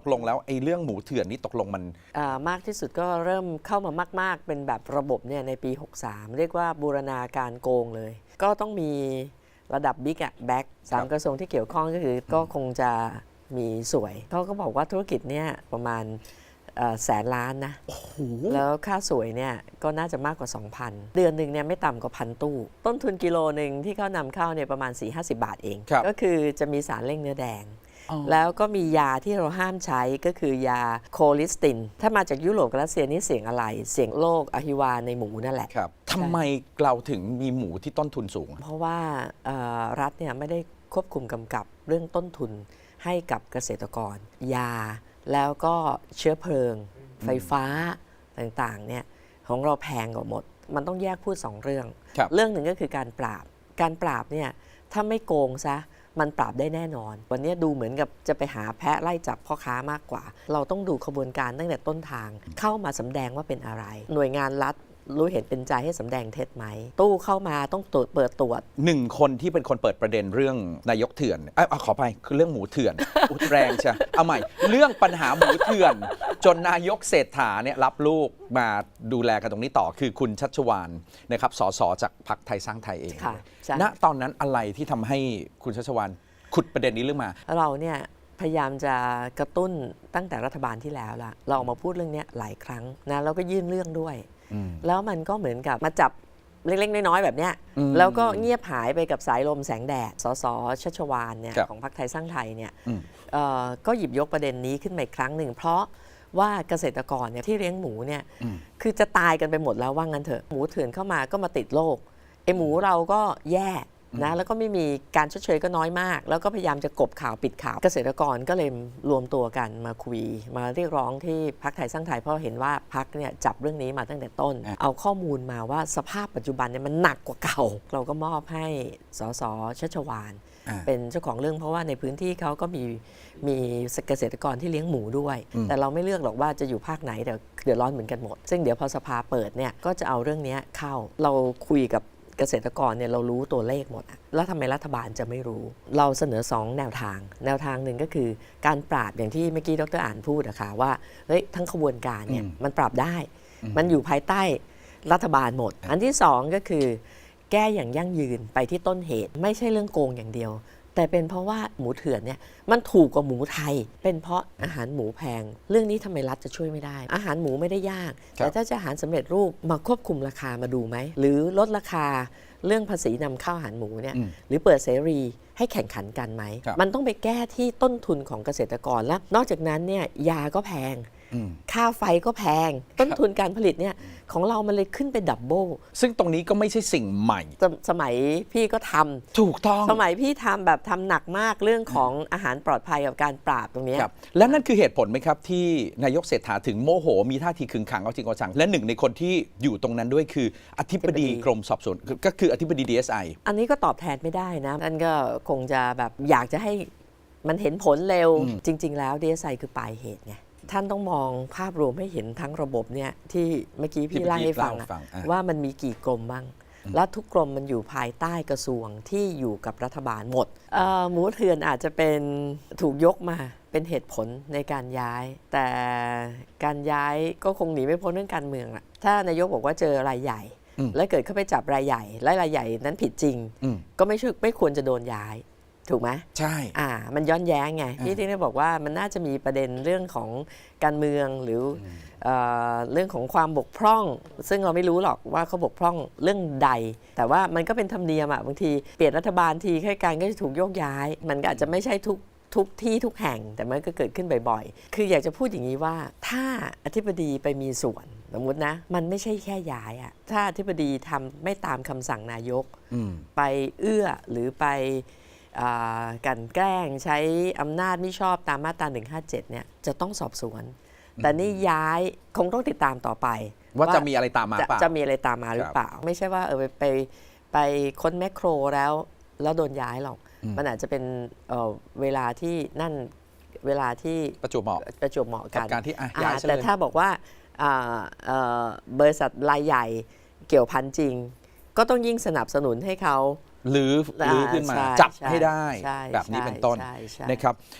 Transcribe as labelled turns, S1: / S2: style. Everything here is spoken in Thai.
S1: กลงแล้วไอ้เรื่องหมูเถื่อนนี่ตกลงมัน
S2: อ่ามากที่สุดก็เริ่มเข้ามามาก ๆ เป็นแบบระบบเนี่ยในปี 63 เรียกว่าบูรณาการโกงเลย ก็ต้องมีระดับบิ๊กอะแบ็กสาม
S1: ครับ
S2: กระทรวงที่เกี่ยวข้องก็คือก็คงจะมีสวยเขาก็บอกว่าธุรกิจเนี่ยประมาณเอ่อแสนล้านนะ
S1: โอ้โห
S2: แล้วค่าสวยเนี่ยก็น่าจะมากกว่า 2,000 เดือนหนึ่งเนี่ยไม่ต่ำกว่าพันตู้ ต้นทุนกิโลหนึ่งที่เขานำเข้าเนี่ยประมาณ 4-50 บาทเอง
S1: ครับ
S2: ก็คือจะมีสารเร่งเนื้อแดง
S1: อ๋อ
S2: แล้วก็มียาที่เราห้ามใช้ก็คือยาโคลิสติน ถ้ามาจากยุโรปกับรัสเซียนี่เสี่ยงอะไร เสี่ยงโรคอหิวาในหมูนั่นแหละ
S1: ครับทำไมเราถึงมีหมูที่ต้นทุนสูง
S2: เพราะว่าเอ่อรัฐเนี่ยไม่ได้ควบคุมกำกับเรื่องต้นทุนให้กับเกษตรกร ยาแล้วก็เชื้อเพลิง ไฟฟ้าต่างๆเนี่ยของเราแพงกว่าหมด มันต้องแยกพูดสองเรื่อง
S1: ครับ
S2: เรื่องหนึ่งก็คือการปราบ การปราบเนี่ย ถ้าไม่โกงซะมันปราบได้แน่นอน วันนี้ดูเหมือนกับจะไปหาแพะไล่จับพ่อค้ามากกว่า เราต้องดูขบวนการตั้งแต่ต้นทาง เข้ามาสำแดงว่าเป็นอะไร หน่วยงานรัฐ รู้เห็นเป็นใจให้สำแดงเท็จไหม ตู้เข้ามาต้องตรวจเปิดตรวจ
S1: หนึ่งคนที่เป็นคนเปิดประเด็นเรื่องนายกเถื่อนเอยเอาขอไปคือเรื่องหมูเถื่อนอุยแรงใช่เอาใหม่ เรื่องปัญหาหมูเถื่อน จนนายกเศรษฐาเนี่ยรับลูกมาดูแลกันตรงนี้ต่อคือคุณชัชวานนะครับสสจากพรรคไทยสร้างไทยเอง
S2: ค่ะใช่
S1: ณตอนนั้นอะไรที่ทำให้คุณชัชวานขุดประเด็นนี้เรื่องมา
S2: เราเนี่ย พยายามจะกระตุ้นตั้งแต่รัฐบาลที่แล้วละเราออกมาพูดเรื่องเนี้ยหลายครั้งนะแล้วก็ยื่นเรื่องด้วย
S1: อืม
S2: แล้วมันก็เหมือนกับมาจับเล็กๆ น้อยๆ แบบเนี้ย
S1: อืม
S2: แล้วก็เงียบหายไปกับสายลมแสงแดดสสชัชวานเนี่ย
S1: ครับ
S2: ของพรรคไทยสร้างไทยเนี่ย
S1: อืม
S2: เอ่อก็หยิบยกประเด็นนี้ขึ้นมาอีกครั้งหนึ่ง เพราะว่าเกษตรกรเนี่ยที่เลี้ยงหมูเนี่ย
S1: อืม
S2: คือจะตายกันไปหมดแล้วว่างั้นเถอะหมูเถื่อนเข้ามาก็มาติดโรคไอหมูเราก็แย่ นะแล้วก็ไม่มีการชดเชยก็น้อยมาก แล้วก็พยายามจะกบข่าวปิดข่าวเกษตรกรก็เลยรวมตัวกันมาคุย มาเรียกร้องที่พักไทยสร้างไทยเพราะเห็นว่าพักเนี่ยจับเรื่องนี้มาตั้งแต่ต้น
S1: อะ
S2: เอาข้อมูลมาว่าสภาพปัจจุบันเนี่ยมันหนักกว่าเก่า เราก็มอบให้สสชัชวาน
S1: อ่า
S2: เป็นเจ้าของเรื่องเพราะว่าในพื้นที่เขาก็มีมีเกษตรกรที่เลี้ยงหมูด้วย
S1: อืม
S2: แต่เราไม่เลือกหรอกว่าจะอยู่ภาคไหนแต่เดือดร้อนเหมือนกันหมด ซึ่งเดี๋ยวพอสภาเปิดเนี่ยก็จะเอาเรื่องเนี้ยเข้าเราคุยกับ เกษตรกรเนี่ยเรารู้ตัวเลขหมดอะแล้วทำไมรัฐบาลจะไม่รู้ เราเสนอ 2 แนวทาง แนวทางหนึ่งก็คือการปราบอย่างที่เมื่อกี้ดรอ่านพูดอะค่ะว่าเฮ้ยทั้งขบวนการเนี่ย
S1: อืม
S2: มันปราบได้ มันอยู่ภายใต้รัฐบาลหมด อันที่สองก็คือ แก้อย่างยั่งยืนไปที่ต้นเหตุ ไม่ใช่เรื่องโกงอย่างเดียว แต่เป็นเพราะว่าหมูเถื่อนเนี่ยมันถูกกว่าหมูไทย เป็นเพราะอาหารหมูแพง เรื่องนี้ทำไมรัฐจะช่วยไม่ได้ อาหารหมูไม่ได้ยาก
S1: ครับ
S2: แต่ถ้าจะอาหารสำเร็จรูปมาควบคุมราคามาดูไหม หรือลดราคาเรื่องภาษีนำเข้าอาหารหมูเนี่ย
S1: อืม
S2: หรือเปิดเสรีให้แข่งขันกันไหม
S1: ครับ
S2: มันต้องไปแก้ที่ต้นทุนของเกษตรกรแล้ว นอกจากนั้นเนี่ยยาก็แพง
S1: อืม
S2: ค่าไฟก็แพง ต้นทุนการผลิตเนี่ยของเรามันเลยขึ้นไปดับเบิล
S1: ซึ่งตรงนี้ก็ไม่ใช่สิ่งใหม่
S2: สมสมัยพี่ก็ทำ
S1: ถูกต้อง
S2: สมัยพี่ทำแบบทำหนักมากเรื่องของอาหารปลอดภัยกับการปราบตรงเนี้ย
S1: ครับและนั่นคือเหตุผลไหมครับ ที่นายกเศรษฐาถึงโมโห มีท่าทีขึงขังเอาจริงเอาจังและหนึ่งในคนที่อยู่ตรงนั้นด้วยคืออธิบดี
S2: อธิบดี
S1: กรมสอบสวนคือก็คืออธิบดี DSI
S2: อันนี้ก็ตอบแทนไม่ได้นะนั่นก็คงจะแบบอยากจะให้มันเห็นผลเร็ว
S1: อืม
S2: จริง ๆ แล้ว DSI คือปลายเหตุไง ท่านต้องมองภาพรวมให้เห็นทั้งระบบเนี่ยที่เมื่อกี้พี่ไล่ให้ฟังอะ
S1: ฟังอะ
S2: ว่ามันมีกี่กรมบ้าง และทุกกรมมันอยู่ภายใต้กระทรวงที่อยู่กับรัฐบาลหมดเอ่อหมูเถื่อนอาจจะเป็นถูกยกมาเป็นเหตุผลในการย้าย แต่การย้ายก็คงหนีไม่พ้นเรื่องการเมืองละถ้านายกบอกว่าเจอรายใหญ่
S1: อืม
S2: แล้วเกิดเข้าไปจับรายใหญ่ และรายใหญ่นั้นผิดจริง
S1: อืม
S2: ก็ไม่ใช่ไม่ควรจะโดนย้าย ถูกไหม
S1: ใช่
S2: อ่า มันย้อนแย้งไง
S1: อ่า
S2: พี่ที่ได้บอกว่ามันน่าจะมีประเด็นเรื่องของการเมืองหรืออเอ่อเรื่องของความบกพร่อง ซึ่งเราไม่รู้หรอกว่าเขาบกพร่องเรื่องใด แต่ว่ามันก็เป็นธรรมเนียมอะบางทีเปลี่ยนรัฐบาลทีข้าราชการก็จะถูกโยกย้าย มันก็อาจจะไม่ใช่ทุกทุกที่ทุกแห่งแต่มันก็เกิดขึ้นบ่อยๆ คืออยากจะพูดอย่างนี้ว่าถ้าอธิบดีไปมีส่วนสมมตินะ มันไม่ใช่แค่ย้ายอะถ้าอธิบดีทำไม่ตามคำสั่งนายก
S1: อืม
S2: ไปเอื้อหรือไป อ่ากลันแกล้งใช้อำนาจไม่ชอบตามมาตรา 157 เนี่ยจะต้องสอบสวน แต่นี่ย้ายคงต้องติดตามต่อไป
S1: ว่าจะมีอะไรตามมา
S2: จะ
S1: เปล่า
S2: จะมีอะไรตามมาหรือ
S1: ครับ
S2: เปล่า ไม่ใช่ว่าเออไปไปไปค้นแมคโครแล้ว แล้วโดนย้ายหรอก
S1: อืม
S2: มันอาจจะเป็นเอ่อเวลาที่นั่นเวลาที่
S1: ประจวบเหมาะ
S2: ประจวบเหมาะ
S1: กั
S2: กับน
S1: การที่อะ
S2: อ่า
S1: ย้ายซะ
S2: แต่
S1: เลย
S2: ถ้าบอกว่าอ่าเอ่อบริษัทรายใหญ่เกี่ยวพันจริง ก็ต้องยิ่งสนับสนุนให้เขา
S1: หรือหรือขึ้นมา
S2: ใช่
S1: จับ
S2: ช่
S1: ให้ได้
S2: ช่
S1: แบบนี้
S2: ใช่
S1: เป็นต้น
S2: ใช่ใช่
S1: นะครับ